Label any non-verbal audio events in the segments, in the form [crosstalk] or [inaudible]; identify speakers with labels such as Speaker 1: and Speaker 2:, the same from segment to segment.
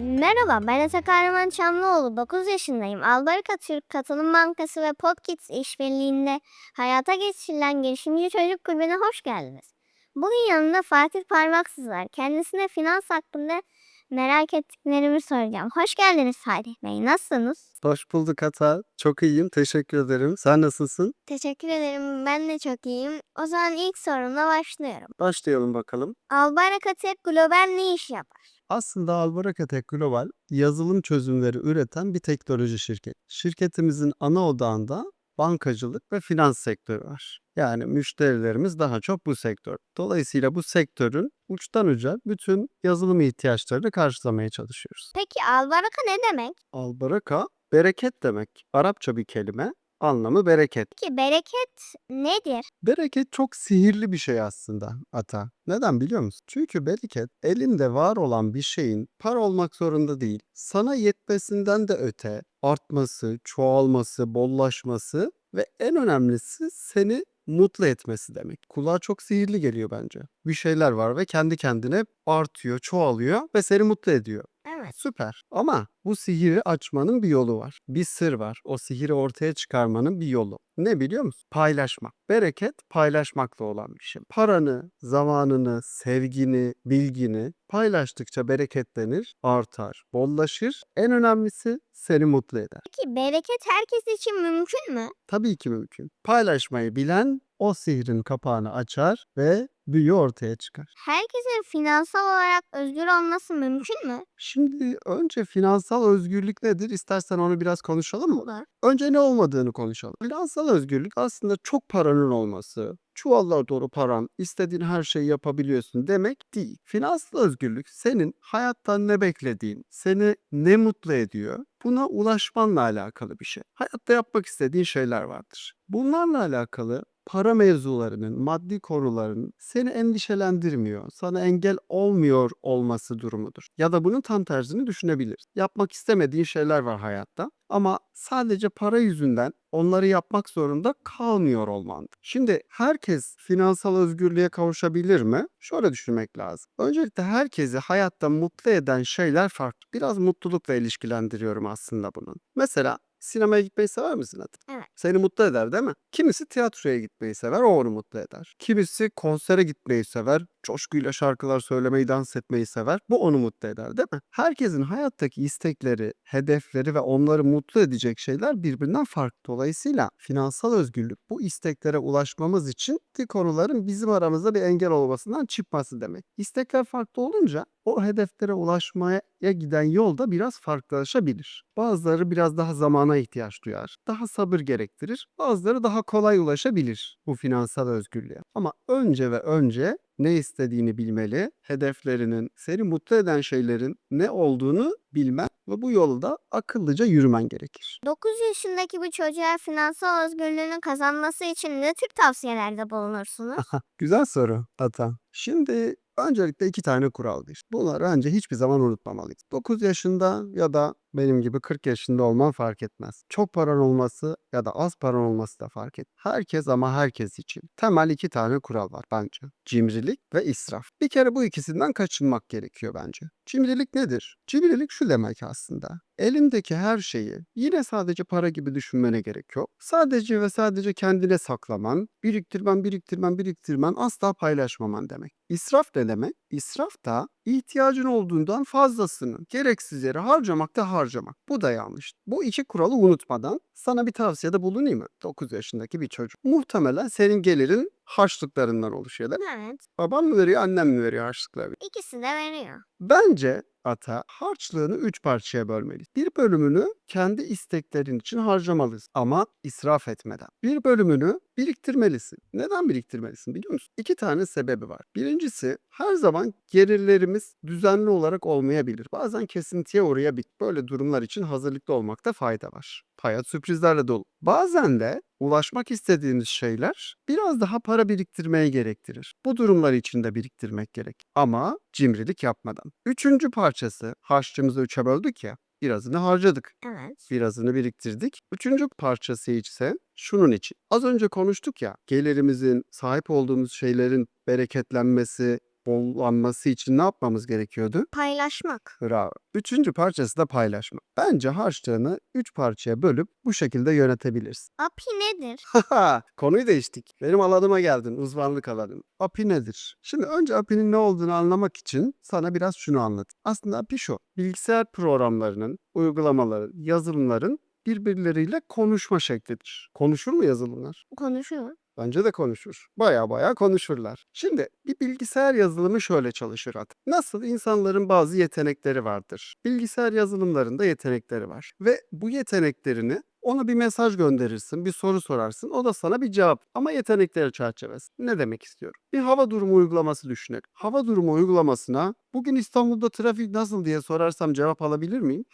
Speaker 1: Merhaba, ben Ete Kahraman Çamlıoğlu. 9 yaşındayım. Albarika Türk Katılım Bankası ve Podkids işbirliğinde hayata geçirilen girişimci çocuk kulübüne hoş geldiniz. Bugün yanımda Fatih Parmaksız var. Kendisine finans hakkında merak ettiklerimi soracağım. Hoş geldiniz Fatih Bey. Nasılsınız?
Speaker 2: Hoş bulduk Ata. Çok iyiyim. Teşekkür ederim. Sen nasılsın?
Speaker 1: Teşekkür ederim. Ben de çok iyiyim. O zaman ilk sorumla başlıyorum.
Speaker 2: Başlayalım bakalım.
Speaker 1: Albarika Tek Global ne iş yapar?
Speaker 2: Aslında Albaraka Tek Global yazılım çözümleri üreten bir teknoloji şirketi. Şirketimizin ana odağında bankacılık ve finans sektörü var. Yani müşterilerimiz daha çok bu sektör. Dolayısıyla bu sektörün uçtan uca bütün yazılım ihtiyaçlarını karşılamaya çalışıyoruz.
Speaker 1: Peki Albaraka ne demek?
Speaker 2: Albaraka bereket demek. Arapça bir kelime. Anlamı bereket.
Speaker 1: Peki bereket nedir?
Speaker 2: Bereket çok sihirli bir şey aslında Ata. Neden biliyor musun? Çünkü bereket elinde var olan bir şeyin para olmak zorunda değil. Sana yetmesinden de öte artması, çoğalması, bollaşması ve en önemlisi seni mutlu etmesi demek. Kulağa çok sihirli geliyor bence. Bir şeyler var ve kendi kendine artıyor, çoğalıyor ve seni mutlu ediyor.
Speaker 1: Evet.
Speaker 2: Süper. Ama bu sihiri açmanın bir yolu var. Bir sır var. O sihiri ortaya çıkarmanın bir yolu. Ne biliyor musun? Paylaşmak. Bereket paylaşmakla olan bir şey. Paranı, zamanını, sevgini, bilgini paylaştıkça bereketlenir, artar, bollaşır. En önemlisi seni mutlu eder.
Speaker 1: Peki bereket herkes için mümkün mü?
Speaker 2: Tabii ki mümkün. Paylaşmayı bilen o sihrin kapağını açar ve büyü ortaya çıkar.
Speaker 1: Herkesin finansal olarak özgür olması mümkün mü?
Speaker 2: Şimdi önce finansal özgürlük nedir? İstersen onu biraz konuşalım mı?
Speaker 1: Olur.
Speaker 2: Önce ne olmadığını konuşalım. Finansal özgürlük aslında çok paranın olması, çuvallar doğru paran, istediğin her şeyi yapabiliyorsun demek değil. Finansal özgürlük senin hayattan ne beklediğin, seni ne mutlu ediyor, buna ulaşmanla alakalı bir şey. Hayatta yapmak istediğin şeyler vardır. Bunlarla alakalı para mevzularının, maddi konuların seni endişelendirmiyor, sana engel olmuyor olması durumudur. Ya da bunun tam tersini düşünebiliriz. Yapmak istemediğin şeyler var hayatta ama sadece para yüzünden onları yapmak zorunda kalmıyor olmandır. Şimdi herkes finansal özgürlüğe kavuşabilir mi? Şöyle düşünmek lazım. Öncelikle herkesi hayatta mutlu eden şeyler farklı. Biraz mutlulukla ilişkilendiriyorum aslında bunun. Mesela sinemaya gitmeyi sever misin Ata?
Speaker 1: Evet.
Speaker 2: Seni mutlu eder değil mi? Kimisi tiyatroya gitmeyi sever, o onu mutlu eder. Kimisi konsere gitmeyi sever, coşkuyla şarkılar söylemeyi, dans etmeyi sever. Bu onu mutlu eder değil mi? Herkesin hayattaki istekleri, hedefleri ve onları mutlu edecek şeyler birbirinden farklı. Dolayısıyla finansal özgürlük bu isteklere ulaşmamız için konuların bizim aramızda bir engel olmasından çıkması demek. İstekler farklı olunca o hedeflere ulaşmaya giden yol da biraz farklılaşabilir. Bazıları biraz daha zamana ihtiyaç duyar, daha sabır gerektirir. Bazıları daha kolay ulaşabilir bu finansal özgürlüğe. Ama önce ve önce ne istediğini bilmeli, hedeflerinin, seni mutlu eden şeylerin ne olduğunu bilmen ve bu yolda akıllıca yürümen gerekir.
Speaker 1: 9 yaşındaki bu çocuğa finansal özgürlüğünü kazanması için ne tür tavsiyelerde bulunursunuz? [laughs]
Speaker 2: Güzel soru Ata. Şimdi öncelikle iki tane kural var. Bunları önce hiçbir zaman unutmamalıyız. 9 yaşında ya da benim gibi 40 yaşında olman fark etmez. Çok paran olması ya da az paran olması da fark et. Herkes ama herkes için. Temel iki tane kural var bence. Cimrilik ve israf. Bir kere bu ikisinden kaçınmak gerekiyor bence. Cimrilik nedir? Cimrilik şu demek aslında. Elindeki her şeyi yine sadece para gibi düşünmene gerek yok. Sadece ve sadece kendine saklaman, biriktirmen, biriktirmen, biriktirmen, asla paylaşmaman demek. İsraf ne demek? İsraf da ihtiyacın olduğundan fazlasını gereksiz yere harcamak da harcamak. Bu da yanlış. Bu iki kuralı unutmadan sana bir tavsiyede bulunayım mı? 9 yaşındaki bir çocuk. Muhtemelen senin gelirin harçlıklarından oluşuyor değil mi?
Speaker 1: evet.
Speaker 2: Baban mı veriyor, annem mi veriyor harçlıkları?
Speaker 1: İkisi de veriyor.
Speaker 2: Bence ata harçlığını üç parçaya bölmeliyiz. Bir bölümünü kendi isteklerin için harcamalısın ama israf etmeden. Bir bölümünü biriktirmelisin. Neden biriktirmelisin biliyor musun? İki tane sebebi var. Birincisi her zaman gelirlerimiz düzenli olarak olmayabilir. Bazen kesintiye uğrayabilir. Böyle durumlar için hazırlıklı olmakta fayda var. Hayat sürprizlerle dolu. Bazen de ulaşmak istediğiniz şeyler biraz daha para biriktirmeye gerektirir. Bu durumlar için de biriktirmek gerek. Ama cimrilik yapmadan. Üçüncü parçası harçlığımızı üçe böldük ya. Birazını harcadık.
Speaker 1: Evet.
Speaker 2: Birazını biriktirdik. Üçüncü parçası ise şunun için. Az önce konuştuk ya gelirimizin, sahip olduğumuz şeylerin bereketlenmesi, bollanması için ne yapmamız gerekiyordu?
Speaker 1: Paylaşmak.
Speaker 2: Bravo. Üçüncü parçası da paylaşma. Bence harçlığını üç parçaya bölüp bu şekilde yönetebilirsin.
Speaker 1: API nedir?
Speaker 2: Haha, [laughs] Konuyu değiştik. Benim alanıma geldin, uzmanlık alanım. API nedir? Şimdi önce API'nin ne olduğunu anlamak için sana biraz şunu anlatayım. Aslında API şu. Bilgisayar programlarının, uygulamaların, yazılımların birbirleriyle konuşma şeklidir. Konuşur mu yazılımlar?
Speaker 1: Konuşuyor.
Speaker 2: Bence de konuşur. Baya baya konuşurlar. Şimdi bir bilgisayar yazılımı şöyle çalışır hatta. Nasıl insanların bazı yetenekleri vardır. Bilgisayar yazılımlarında yetenekleri var. Ve bu yeteneklerini ona bir mesaj gönderirsin, bir soru sorarsın. O da sana bir cevap. Ama yetenekleri çerçevesi. Ne demek istiyorum? Bir hava durumu uygulaması düşünelim. Hava durumu uygulamasına bugün İstanbul'da trafik nasıl diye sorarsam cevap alabilir miyim?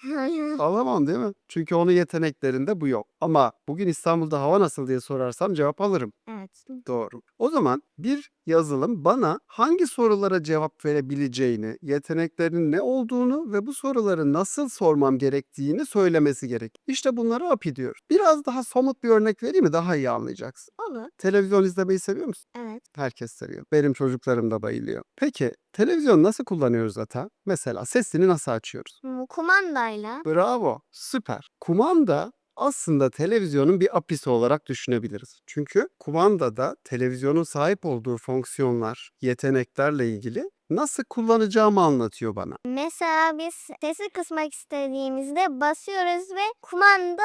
Speaker 2: Alamam değil mi? Çünkü onun yeteneklerinde bu yok. Ama bugün İstanbul'da hava nasıl diye sorarsam cevap alırım.
Speaker 1: evet.
Speaker 2: Doğru. O zaman bir yazılım bana hangi sorulara cevap verebileceğini, yeteneklerinin ne olduğunu ve bu soruları nasıl sormam gerektiğini söylemesi gerek. İşte bunları API diyoruz. Biraz daha somut bir örnek vereyim mi daha iyi anlayacaksın.
Speaker 1: Olur.
Speaker 2: Televizyon izlemeyi seviyor musun?
Speaker 1: Evet.
Speaker 2: Herkes seviyor. Benim çocuklarım da bayılıyor. Peki televizyon nasıl kullanıyoruz ata? Mesela sesini nasıl açıyoruz?
Speaker 1: Bu kumandayla
Speaker 2: Bravo, süper. Kumanda aslında televizyonun bir apisi olarak düşünebiliriz. Çünkü kumandada televizyonun sahip olduğu fonksiyonlar, yeteneklerle ilgili nasıl kullanacağımı anlatıyor bana.
Speaker 1: mesela biz sesi kısmak istediğimizde basıyoruz ve kumanda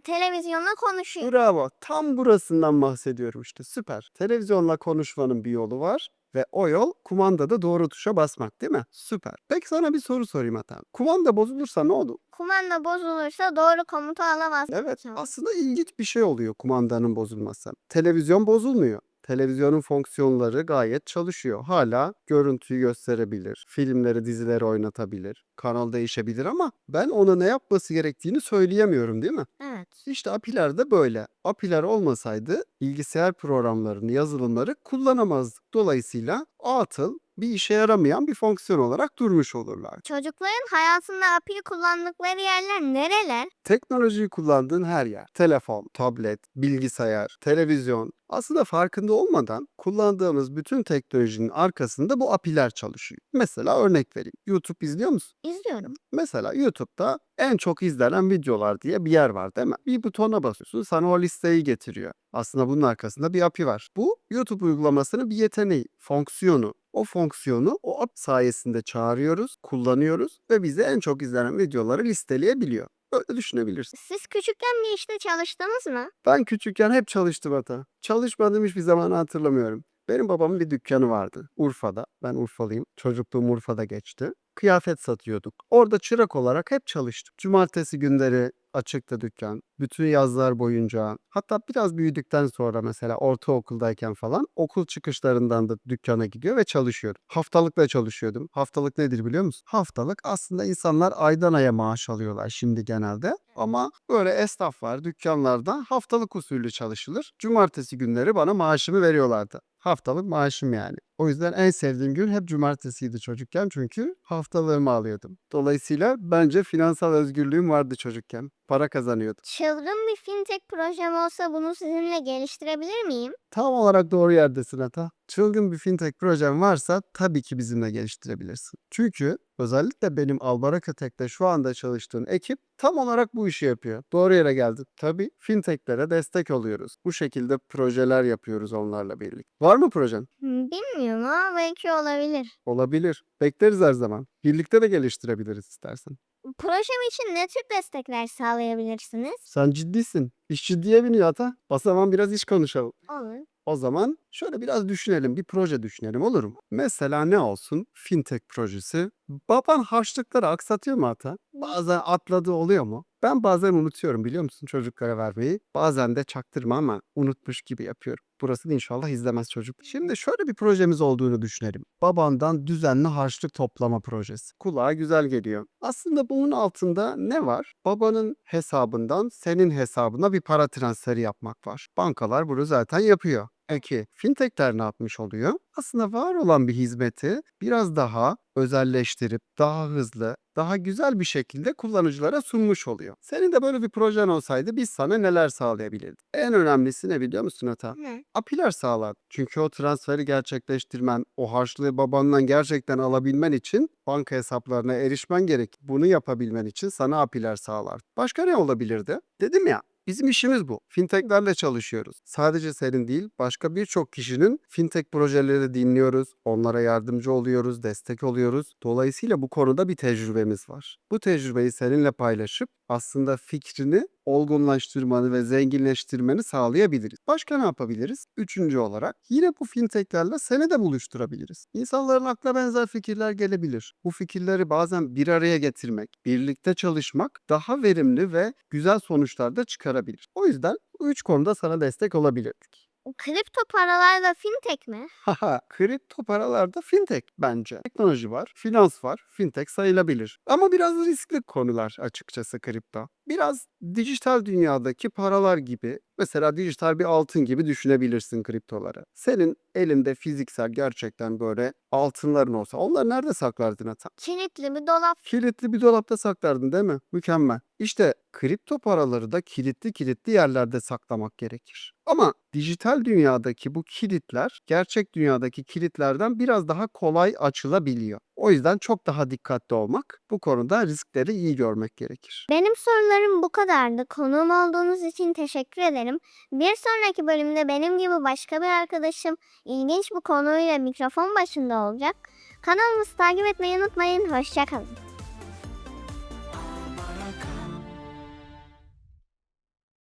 Speaker 1: televizyonla konuşuyor.
Speaker 2: Bravo, tam burasından bahsediyorum işte. Süper. Televizyonla konuşmanın bir yolu var ve o yol kumandada doğru tuşa basmak değil mi? Süper. Peki sana bir soru sorayım hatam. Kumanda bozulursa ne olur?
Speaker 1: Kumanda bozulursa doğru komutu alamaz.
Speaker 2: Evet, aslında ilginç bir şey oluyor kumandanın bozulması. Televizyon bozulmuyor. Televizyonun fonksiyonları gayet çalışıyor. Hala görüntüyü gösterebilir, filmleri, dizileri oynatabilir, kanal değişebilir ama ben ona ne yapması gerektiğini söyleyemiyorum değil mi?
Speaker 1: Evet.
Speaker 2: İşte API'ler de böyle. API'ler olmasaydı bilgisayar programlarını, yazılımları kullanamazdık. Dolayısıyla atıl bir işe yaramayan bir fonksiyon olarak durmuş olurlar.
Speaker 1: Çocukların hayatında API kullandıkları yerler nereler?
Speaker 2: Teknolojiyi kullandığın her yer. Telefon, tablet, bilgisayar, televizyon. Aslında farkında olmadan kullandığımız bütün teknolojinin arkasında bu API'ler çalışıyor. Mesela örnek vereyim. YouTube izliyor musun?
Speaker 1: İzliyorum.
Speaker 2: Mesela YouTube'da en çok izlenen videolar diye bir yer var değil mi? Bir butona basıyorsun sana o listeyi getiriyor. Aslında bunun arkasında bir API var. Bu YouTube uygulamasının bir yeteneği, fonksiyonu. O fonksiyonu o app sayesinde çağırıyoruz, kullanıyoruz ve bize en çok izlenen videoları listeleyebiliyor. Böyle düşünebilirsin.
Speaker 1: Siz küçükken bir işte çalıştınız mı?
Speaker 2: Ben küçükken hep çalıştım hata. Çalışmadığım hiçbir zaman hatırlamıyorum. Benim babamın bir dükkanı vardı Urfa'da. Ben Urfalıyım. Çocukluğum Urfa'da geçti. Kıyafet satıyorduk. Orada çırak olarak hep çalıştım. Cumartesi günleri açıktı dükkan. Bütün yazlar boyunca hatta biraz büyüdükten sonra mesela ortaokuldayken falan okul çıkışlarından da dükkana gidiyor ve çalışıyordum. Haftalık da çalışıyordum. Haftalık nedir biliyor musun? Haftalık aslında insanlar aydan aya maaş alıyorlar şimdi genelde. Ama böyle esnaf var dükkanlarda haftalık usulü çalışılır. Cumartesi günleri bana maaşımı veriyorlardı. Haftalık maaşım yani. O yüzden en sevdiğim gün hep cumartesiydi çocukken çünkü haftalığımı alıyordum. Dolayısıyla bence finansal özgürlüğüm vardı çocukken. Para kazanıyordum.
Speaker 1: Çılgın bir fintech projem olsa bunu sizinle geliştirebilir miyim?
Speaker 2: Tam olarak doğru yerdesin Ata. Çılgın bir fintech projem varsa tabii ki bizimle geliştirebilirsin. Çünkü özellikle benim Albaraka Tech'te şu anda çalıştığım ekip tam olarak bu işi yapıyor. Doğru yere geldin. Tabii fintechlere destek oluyoruz. Bu şekilde projeler yapıyoruz onlarla birlikte. Var mı projen?
Speaker 1: Bilmiyorum ama belki olabilir.
Speaker 2: Olabilir. Bekleriz her zaman. Birlikte de geliştirebiliriz istersen.
Speaker 1: Projem için ne tür destekler sağlayabilirsiniz?
Speaker 2: Sen ciddisin. İş ciddiye biniyor Ata. O zaman biraz iş konuşalım.
Speaker 1: Olur.
Speaker 2: O zaman şöyle biraz düşünelim, bir proje düşünelim olur mu? Mesela ne olsun? Fintech projesi. Baban harçlıkları aksatıyor mu ata? Bazen atladığı oluyor mu? Ben bazen unutuyorum biliyor musun çocuklara vermeyi. Bazen de çaktırma ama unutmuş gibi yapıyorum. Burasını inşallah izlemez çocuk. Şimdi şöyle bir projemiz olduğunu düşünelim. Babandan düzenli harçlık toplama projesi. Kulağa güzel geliyor. Aslında bunun altında ne var? Babanın hesabından senin hesabına bir para transferi yapmak var. Bankalar bunu zaten yapıyor. Peki fintechler ne yapmış oluyor? Aslında var olan bir hizmeti biraz daha özelleştirip daha hızlı, daha güzel bir şekilde kullanıcılara sunmuş oluyor. Senin de böyle bir projen olsaydı biz sana neler sağlayabilirdik? En önemlisi ne biliyor musun Ata?
Speaker 1: Ne?
Speaker 2: apiler sağlar. Çünkü o transferi gerçekleştirmen, o harçlığı babandan gerçekten alabilmen için banka hesaplarına erişmen gerek. Bunu yapabilmen için sana apiler sağlar. Başka ne olabilirdi? Dedim ya Bizim işimiz bu. Fintech'lerle çalışıyoruz. Sadece senin değil, başka birçok kişinin fintech projeleri dinliyoruz. Onlara yardımcı oluyoruz, destek oluyoruz. Dolayısıyla bu konuda bir tecrübemiz var. Bu tecrübeyi seninle paylaşıp aslında fikrini olgunlaştırmanı ve zenginleştirmeni sağlayabiliriz. Başka ne yapabiliriz? Üçüncü olarak yine bu fintechlerle seni de buluşturabiliriz. İnsanların aklına benzer fikirler gelebilir. Bu fikirleri bazen bir araya getirmek, birlikte çalışmak daha verimli ve güzel sonuçlar da çıkarabilir. O yüzden bu üç konuda sana destek olabilirdik.
Speaker 1: Kripto paralar da fintech mi?
Speaker 2: Haha, kripto paralarda fintech bence. Teknoloji var, finans var, fintech sayılabilir. Ama biraz riskli konular açıkçası kripto. Biraz dijital dünyadaki paralar gibi, mesela dijital bir altın gibi düşünebilirsin kriptoları. Senin elinde fiziksel gerçekten böyle altınların olsa onları nerede saklardın Atan?
Speaker 1: Kilitli bir dolap.
Speaker 2: Kilitli bir dolapta saklardın değil mi? Mükemmel. İşte kripto paraları da kilitli kilitli yerlerde saklamak gerekir. Ama dijital dünyadaki bu kilitler gerçek dünyadaki kilitlerden biraz daha kolay açılabiliyor. O yüzden çok daha dikkatli olmak, bu konuda riskleri iyi görmek gerekir.
Speaker 1: Benim sorularım bu kadardı. Konuğum olduğunuz için teşekkür ederim. Bir sonraki bölümde benim gibi başka bir arkadaşım ilginç bir konuyla mikrofon başında olacak. Kanalımızı takip etmeyi unutmayın. Hoşçakalın.